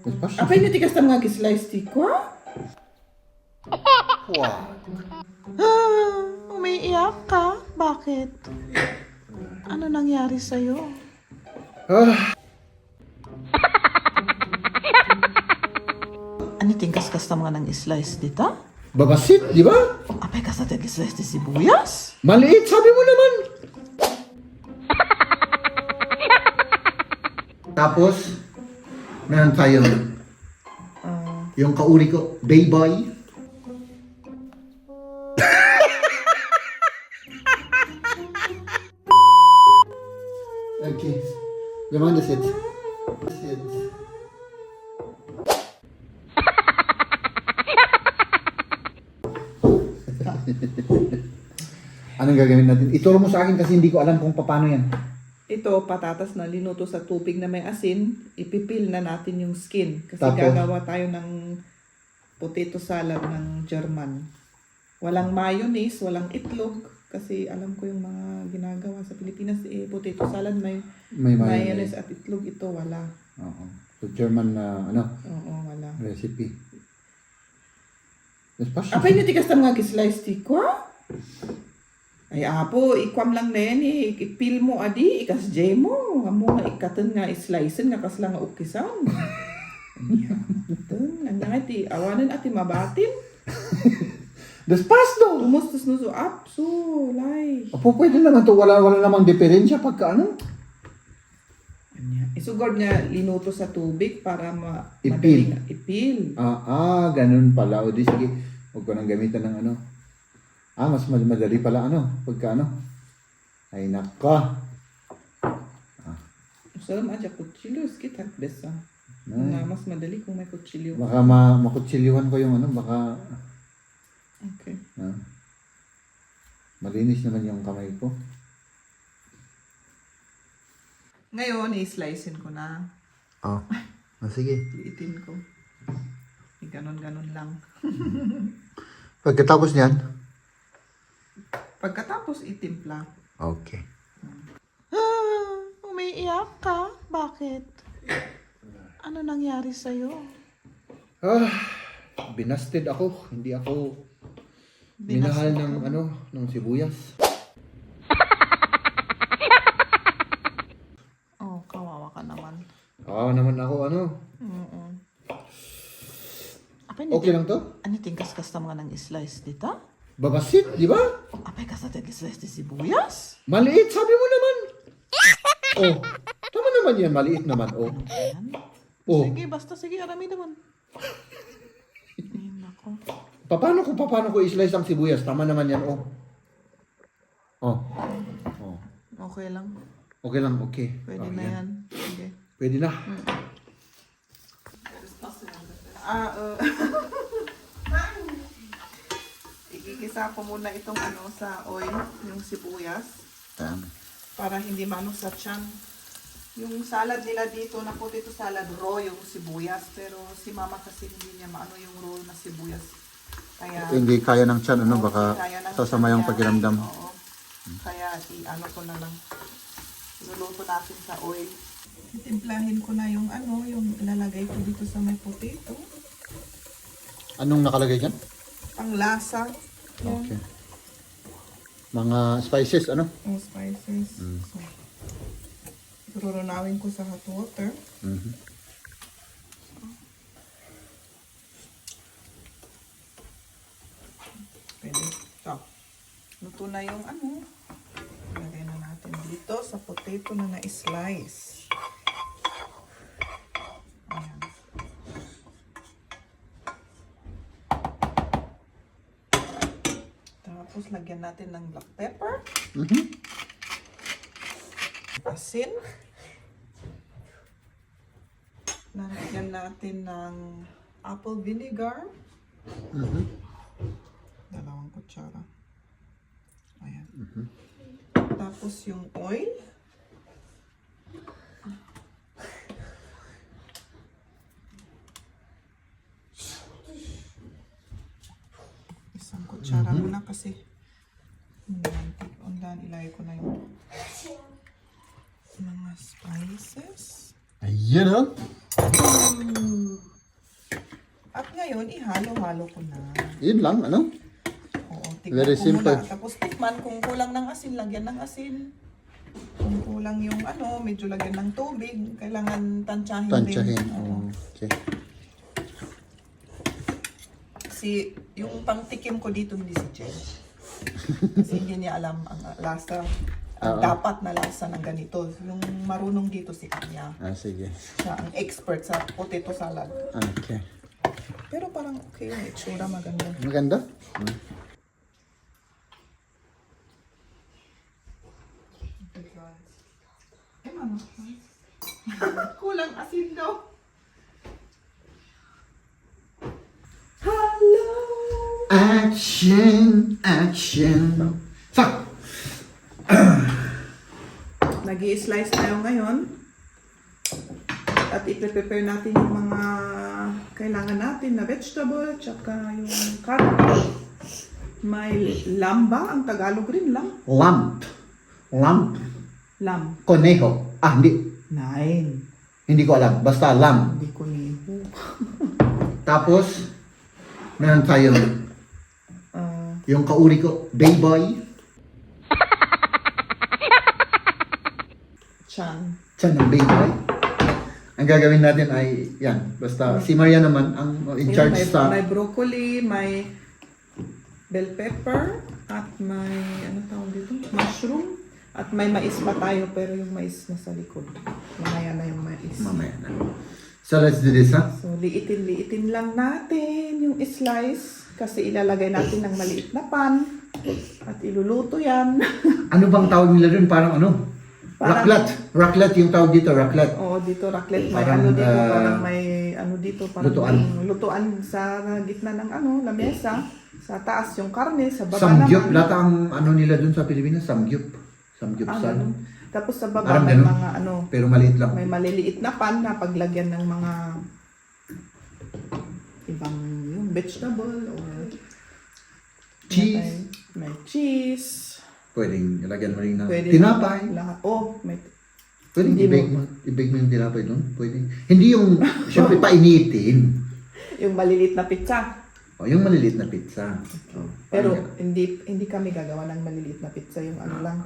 Despacio. Apay na tikas na mga kislice ti ko? Wow. Ah, umiiyak ka? Bakit? Ano nangyari sa'yo? Ah, Ani tingkas kas na mga nang slice dita? babasit, di ba? Apay kas na slice ti sibuyas? Maliit, sabi mo naman. Tapos, meron tayong yung kauri ko, Bayboy. okay. Das jetzt? Das jetzt. Anong gagawin natin? Ituro mo sa akin kasi hindi ko alam kung paano yan. Ito, patatas na linuto sa tubig na may asin, ipipil na natin yung skin. Kasi Tapos? gagawa tayo ng potato salad ng German. Walang mayonnaise, walang itlog. Kasi alam ko yung mga ginagawa sa Pilipinas, eh, potato salad may, May mayonnaise at itlog. Ito, wala. Oo. So, German na ano, Oo, wala. recipe. Apay na tikas na mga kislice ti ko? Ay apo, ikwam lang na yan eh. Ipil mo adi, ikas jay mo. Amo nga ikatan nga islicean nga kas lang nga ukisan. Ito, nga nga ti, awanan ati mabatin. Despacio! Tumustos no so up, so, lay. Opo, pwede naman to. Wala, wala namang diferensya pagka ano. Isugod niya linuto sa tubig para ma Ipil. madaling ipil. Ah, ah, ganun pala. O di, sige. Huwag ko nang gamitan ng ano. Ah, mas mad- madali pala ano. Pagka ano. Ay, naka. Usalam adya kutsilyo, skitat besa. Ay. Nga mas madali kung may kutsilyo. Baka ma makutsiliwan ko yung ano. Baka, Okay. ah. Malinis naman yung kamay ko. Ngayon, i-slicein ko na. Ah, ah sige. Liitin ko. Ganon-ganon lang. Pagkatapos niyan. Pagkatapos itimpla. Okay. Ah, umiiyak ka? Bakit? Ano nangyari sa'yo? Ah, binasted ako. Hindi ako minahal ng ano, ng sibuyas. Oh, kawawa ka naman. Ah, naman ako ano. Oo. Apay Okay lang to? Ano tingkas-kas na mga nang slice dita? Babasit, di ba? Apay kas na slice di sibuyas? Maliit, sabi mo naman. Oh, tama naman yan, maliit naman. Oh, Ayan. oh. Sige, basta sige, arami naman. Ay, nako. Paano ko, paano ko i-slice ang sibuyas? Tama naman yan, oh. Oh. Oh. Okay lang. Okay lang, okay. Pwede Oh, na yan. Sige. Pwede na. Ah, uh, Igigisa ko muna itong ano sa oil, yung sibuyas, Tama. para hindi maano sa tiyan. Yung salad nila dito, na potato salad, raw yung sibuyas. Pero si mama kasi hindi niya maano yung raw na sibuyas. Kaya, Hindi kaya ng tiyan, ano, baka sasama yung pakiramdam. Oo. Kaya i-ano ko na lang. Luluto natin sa oil. Timplahin ko na yung ano, yung ilalagay ko dito sa may potato. Anong nakalagay dyan? Ang lasa. Yan. Okay. Mga spices, ano? Yung spices. So, Turunawin ko sa hot water. Mhm. Pwede. Ito. Luto na yung ano. Lagay na natin dito sa potato na na-slice. Ayan. Tapos lagyan natin ng black pepper, Mhm. asin. Lagyan natin ng apple vinegar. Mhm. Dalawang kutsara. Ayan. Tapos yung oil. Isang kutsara muna kasi. Undan, ilagay ko na yung mga spices. Ayan, oh. At ngayon, ihalo-halo ko na. Yun lang, ano? Oo, Very ko simple. muna. Tapos tikman kung kulang ng asin, lagyan ng asin. Kung kulang yung ano, medyo lagyan ng tubig. Kailangan tansyahin, Tansyahin. din. Oo. Okay. Kasi yung pangtikim ko dito hindi si Jen. Kasi hindi niya alam ang lasa. Ang Oo. dapat na lasa ng ganito. Yung marunong dito si Anya. Ah, sige. Siya ang expert sa potato salad. Okay. Pero parang okay yung itsura maganda. Maganda? Hmm. Eh, mama. Kulang asin daw. Action! Action! Sa! nag slice tayo ngayon. At i-prepare natin yung mga kailangan natin na vegetable, tsaka yung carrot. May lamba, ang Tagalog rin lam. Lamp. Lamp. Lam. Conejo. Ah, hindi. Nine. Hindi ko alam. Basta lamp. Hindi ko ni. Tapos, meron tayong yung kauri ko, Bayboy. chan. Siya ng Bayboy. Ang gagawin natin ay, yan. Basta, si Maria naman ang in charge may, sa... may broccoli, may bell pepper, at may, ano tawag dito? Mushroom. At may mais pa tayo, pero yung mais nasa likod. Mamaya na yung mais. Mamaya na. So, let's do this, ha? So, liitin-liitin lang natin yung slice kasi ilalagay natin ng maliit na pan at iluluto yan. Ano bang tawag nila dun? Parang ano? Parang- Raklat. Raklat yung tawag dito, raklat. Oo, dito raclette. May Parang, ano dito, ah, parang may ano dito, parang lutuan. lutuan sa gitna ng ano, lamesa. Sa taas yung karne, sa baba Samgyup. naman. Lahat ang ano nila dun sa Pilipinas, samgyup. Samgyup Ah, san. ganun. Tapos sa baba Parang may ganun. mga ano, Pero maliit lang. may maliliit na pan na paglagyan ng mga ibang yung vegetable or Cheese. May cheese. Pwedeng ilagyan mo rin ng Pwede tinapay. Lahat. Oh, may Pwedeng Hindi i-bake mo, i-bake mo yung tinapay doon. Pwedeng. Hindi yung, syempre, painitin. yung maliliit na pizza. O, yung maliliit na pizza. O, Pero parang hindi hindi kami gagawa ng maliliit na pizza yung ano lang.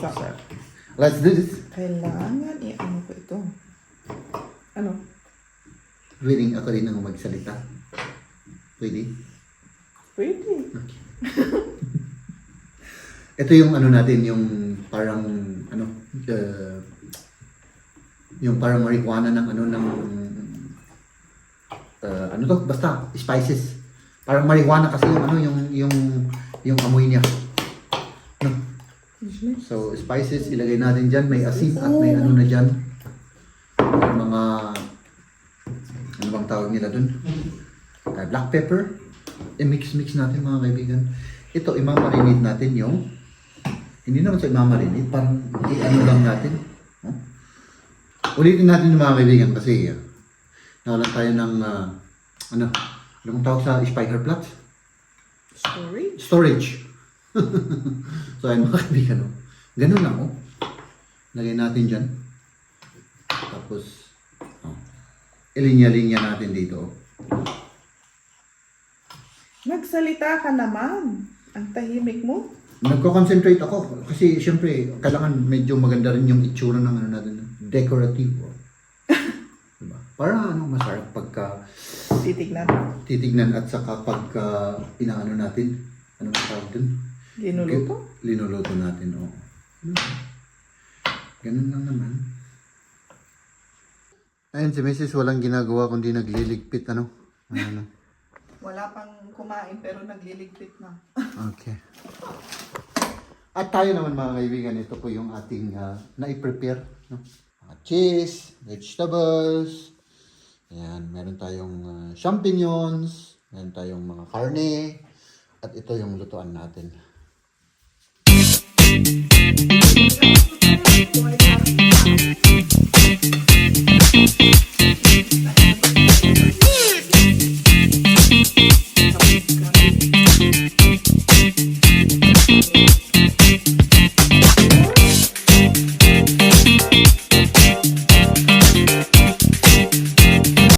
So, ganun. Let's do this. kailangan i-ano ko ito. Ano? Pwedeng ako rin ang magsalita. Pwede. Pwede. Ito yung ano natin, yung parang, ano, uh, yung parang marijuana ng ano, ng, uh, ano to, basta, spices. Parang marijuana kasi yung ano, yung, yung, yung amoy niya. No? So, spices, ilagay natin dyan. May asin at may ano na dyan. May mga, ano bang tawag nila dun? Black pepper. I-mix-mix natin mga kaibigan. Ito, imamarinate natin yung, hindi naman sa imamarinate, parang i-ano lang natin. No? Ulitin natin yung mga kaibigan kasi uh, nawalan tayo ng, uh, ano, yung tawag sa spiker plat? Storage. storage. so, ayun mga kaibigan, no? ganun lang, oh. Lagay natin dyan. Tapos, oh. Ilinya-linya natin dito. Nagsalita ka naman. Ang tahimik mo. Nagko-concentrate ako kasi syempre kailangan medyo maganda rin yung itsura ng ano natin, decorative. oh. diba? Para ano masarap pagka Titignan. titignan at saka pagka inaano natin, ano tawag dun? Ginuluto. Linuluto natin, oo. Ganun lang naman. Ayun, si Mrs. walang ginagawa kundi nagliligpit, ano? Ano? Wala pang kumain pero nagliligpit na. Okay. At tayo naman mga kaibigan, ito po yung ating uh, na-prepare. No? Mga cheese, vegetables, Ayan, meron tayong uh, champignons, meron tayong mga karne, at ito yung lutuan natin. Not?